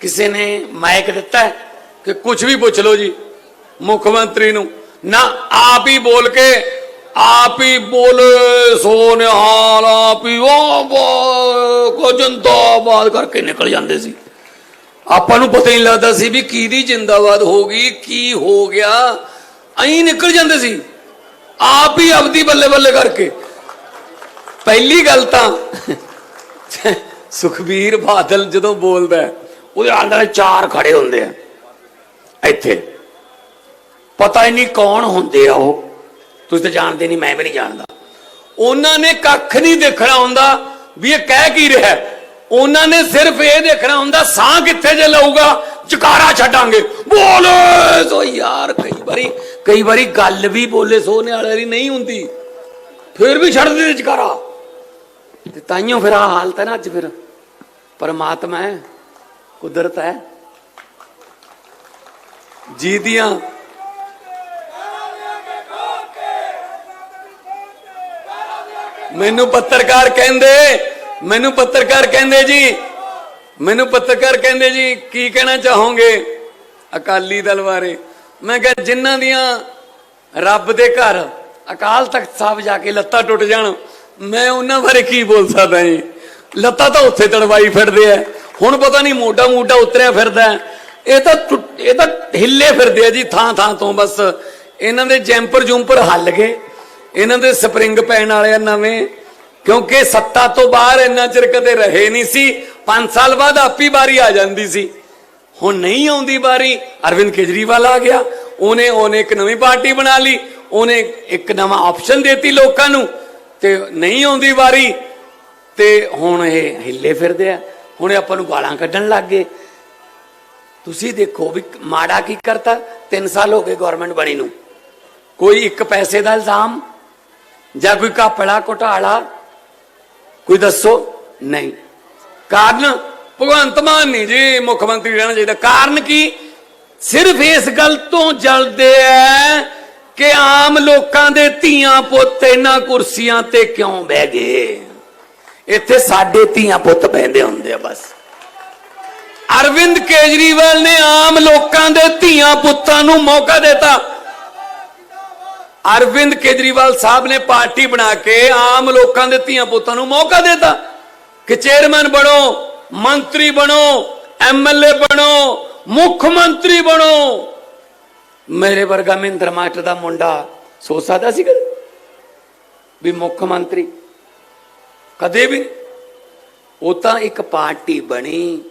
ਕਿਸੇ ਨੇ ਮਾਈਕ ਦਿੱਤਾ ਕਿ ਕੁਝ ਵੀ ਪੁੱਛ ਲਓ ਜੀ ਮੁੱਖ ਮੰਤਰੀ ਨੂੰ ਨਾ ਆਪ ਹੀ ਬੋਲ ਕੇ ਆਪ ਹੀ ਬੋਲੇ ਸੋ ਨਿਹਾਲ ਆਪ ਹੀ ਉਹ ਕੋ ਜਿੰਦਾਬਾਦ ਕਰਕੇ ਨਿਕਲ ਜਾਂਦੇ ਸੀ। ਆਪਾਂ ਨੂੰ ਪਤਾ ਹੀ ਨਹੀਂ ਲੱਗਦਾ ਸੀ ਵੀ ਕਿਹਦੀ ਜਿੰਦਾਬਾਦ ਹੋ ਗਈ ਕੀ ਹੋ ਗਿਆ। ਐਂ ਨਿਕਲ ਜਾਂਦੇ ਸੀ। ਆਪ ਹੀ ਆਪਦੀ ਬੱਲੇ ਬੱਲੇ ਕਰਕੇ। ਪਹਿਲੀ ਗੱਲ ਤਾਂ ਸੁਖਬੀਰ ਬਾਦਲ ਜਦੋਂ ਬੋਲਦਾ ਹੈ, ਉਹਦੇ ਆਲੇ ਚਾਰ ਖੜੇ ਹੁੰਦੇ ਆ। ਇੱਥੇ। ਪਤਾ ਹੀ ਨਹੀਂ ਕੌਣ ਹੁੰਦੇ ਆ ਉਹ। ਤੁਸੀਂ ਤਾਂ ਜਾਣਦੇ ਨਹੀਂ, ਮੈਂ ਵੀ ਨਹੀਂ ਜਾਣਦਾ। ਉਹਨਾਂ ਨੇ ਕੱਖ ਨਹੀਂ ਦੇਖਣਾ ਹੁੰਦਾ ਵੀ ਇਹ ਕਹਿ ਕੀ ਰਿਹਾ। ਉਹਨਾਂ ਨੇ ਸਿਰਫ ਇਹ ਦੇਖਣਾ ਹੁੰਦਾ, ਸਾਹ ਕਿੱਥੇ ਜੇ ਲਊਗਾ? ਚਕਾਰਾ ਛੱਡਾਂਗੇ। ਬੋਲੇ ਸੋ ਯਾਰ, ਕਈ ਵਾਰੀ ਕਈ ਵਾਰੀ ਗੱਲ ਵੀ ਬੋਲੇ ਸੋਨੇ ਵਾਲੇ ਦੀ ਨਹੀਂ ਹੁੰਦੀ। ਫਿਰ ਵੀ ਛੱਡ ਦਿੰਦੇ ਚਕਾਰਾ। ਤੇ ਤਾਈਓ ਫਿਰ ਆ ਹਾਲਤ ਹੈ ਨਾ ਅੱਜ ਫਿਰ। ਪਰਮਾਤਮਾ ਹੈ। ਕੁਦਰਤ ਹੈ। ਜੀ ਦੀਆਂ ਮੈਨੂੰ ਪੱਤਰਕਾਰ ਕਹਿੰਦੇ, ਮੈਨੂੰ ਪੱਤਰਕਾਰ ਕਹਿੰਦੇ ਜੀ, ਮੈਨੂੰ ਪੱਤਰਕਾਰ ਕਹਿੰਦੇ ਜੀ, ਕੀ ਕਹਿਣਾ ਚਾਹੋਗੇ ਅਕਾਲੀ ਦਲ ਬਾਰੇ? ਮੈਂ ਕਿਹਾ ਜਿਨ੍ਹਾਂ ਦੀਆਂ ਰੱਬ ਦੇ ਘਰ ਅਕਾਲ ਤਖਤ ਸਾਹਿਬ ਜਾ ਕੇ ਲੱਤਾਂ ਟੁੱਟ ਜਾਣ, ਮੈਂ ਉਹਨਾਂ ਬਾਰੇ ਕੀ ਬੋਲ ਸਕਦਾ ਜੀ? ਲੱਤਾਂ ਤਾਂ ਉੱਥੇ ਤੜਵਾਈ ਫਿਰਦੇ ਆ। ਹੁਣ ਪਤਾ ਨਹੀਂ ਮੋਢਾ ਮੋਢਾ ਉਤਰਿਆ ਫਿਰਦਾ ਇਹ ਤਾਂ ਟੁੱਟ- ਇਹ ਤਾਂ ਹਿੱਲੇ ਫਿਰਦੇ ਆ ਜੀ ਥਾਂ ਥਾਂ ਤੋਂ ਬਸ। ਇਹਨਾਂ ਦੇ ਜੈਂਪਰ ਜੂੰਪਰ ਹੱਲ ਗਏ। ਇਹਨਾਂ ਦੇ ਸਪਰਿੰਗ ਪੈਣ ਵਾਲੇ ਆ ਨਵੇਂ। ਕਿਉਂਕਿ ਸੱਤਾ ਤੋਂ ਬਾਹਰ ਇੰਨਾ ਚਿਰ ਕਦੇ ਰਹੇ ਨਹੀਂ ਸੀ। 5 ਸਾਲ ਬਾਅਦ ਆਪੀ ਵਾਰੀ ਆ ਜਾਂਦੀ ਸੀ। ਹੁਣ ਨਹੀਂ ਆਉਂਦੀ ਵਾਰੀ। ਅਰਵਿੰਦ ਕੇਜਰੀਵਾਲ ਆ ਗਿਆ। ਉਹਨੇ ਉਹਨੇ ਇੱਕ ਨਵੀਂ ਪਾਰਟੀ ਬਣਾ ਲਈ। ਉਹਨੇ ਇੱਕ ਨਵਾਂ ਆਪਸ਼ਨ ਦੇਤੀ ਲੋਕਾਂ ਨੂੰ। ਤੇ ਨਹੀਂ ਆਉਂਦੀ ਵਾਰੀ। ਤੇ ਹੁਣ ਇਹ ਹਿੱਲੇ ਫਿਰਦੇ ਆ। ਹੁਣ ਆਪਾਂ ਨੂੰ ਗਾਲਾਂ ਕੱਢਣ ਲੱਗ ਗਏ। ਤੁਸੀਂ ਦੇਖੋ ਵੀ ਮਾੜਾ ਕੀ ਕਰਤਾ 3 ਸਾਲ ਹੋ ਗਏ ਗਵਰਨਮੈਂਟ ਬਣੀ ਨੂੰ। ਕੋਈ ਇੱਕ ਪੈਸੇ ਦਾ ਇਲਜ਼ਾਮ ਜਾਂ ਕੋਈ ਕਾਪੜਾ ਘੁਟਾਲਾ, ਕੋਈ ਦੱਸੋ? ਨਹੀਂ। ਕਾਰਨ ਭਗਵੰਤ ਮਾਨ ਨਹੀਂ ਜੀ, ਮੁੱਖ ਮੰਤਰੀ ਰਹਿਣਾ ਚਾਹੀਦਾ। ਕਾਰਨ ਕੀ? ਸਿਰਫ ਇਸ ਗੱਲ ਤੋਂ ਜਲਦੇ ਐ ਕਿ ਆਮ ਲੋਕਾਂ ਦੇ ਧੀਆਂ ਪੁੱਤ ਇਹਨਾਂ ਕੁਰਸੀਆਂ ਤੇ ਕਿਉਂ ਬਹਿ ਗਏ? ਇੱਥੇ ਸਾਡੇ ਧੀਆਂ ਪੁੱਤ ਪੈਂਦੇ ਹੁੰਦੇ ਆ ਬਸ। ਅਰਵਿੰਦ ਕੇਜਰੀਵਾਲ ਨੇ ਆਮ ਲੋਕਾਂ ਦੇ ਧੀਆਂ ਪੁੱਤਾਂ ਨੂੰ ਮੌਕਾ ਦਿੱਤਾ। ਅਰਵਿੰਦ ਕੇਜਰੀਵਾਲ ਸਾਹਿਬ ਨੇ ਪਾਰਟੀ ਬਣਾ ਕੇ ਆਮ ਲੋਕਾਂ ਦੇ ਧੀਆਂ ਪੁੱਤਾਂ ਨੂੰ ਮੌਕਾ ਦਿੱਤਾ। ਕਿ ਚੇਅਰਮੈਨ ਬਣੋ, ਮੰਤਰੀ ਬਣੋ ਐਮਐਲਏ ਬਣੋ, ਮੁੱਖ ਮੰਤਰੀ ਬਣੋ। ਮੇਰੇ ਵਰਗਾ ਮਹਿੰਦਰ ਮਾਸਟਰ ਦਾ ਮੁੰਡਾ ਸੋਚ ਸਕਦਾ ਸੀ ਕਦੇ? ਵੀ ਮੁੱਖ ਮੰਤਰੀ ਕਦੇ ਵੀ ਨਹੀਂ। ਉਹ ਤਾਂ ਇੱਕ ਪਾਰਟੀ ਬਣੀ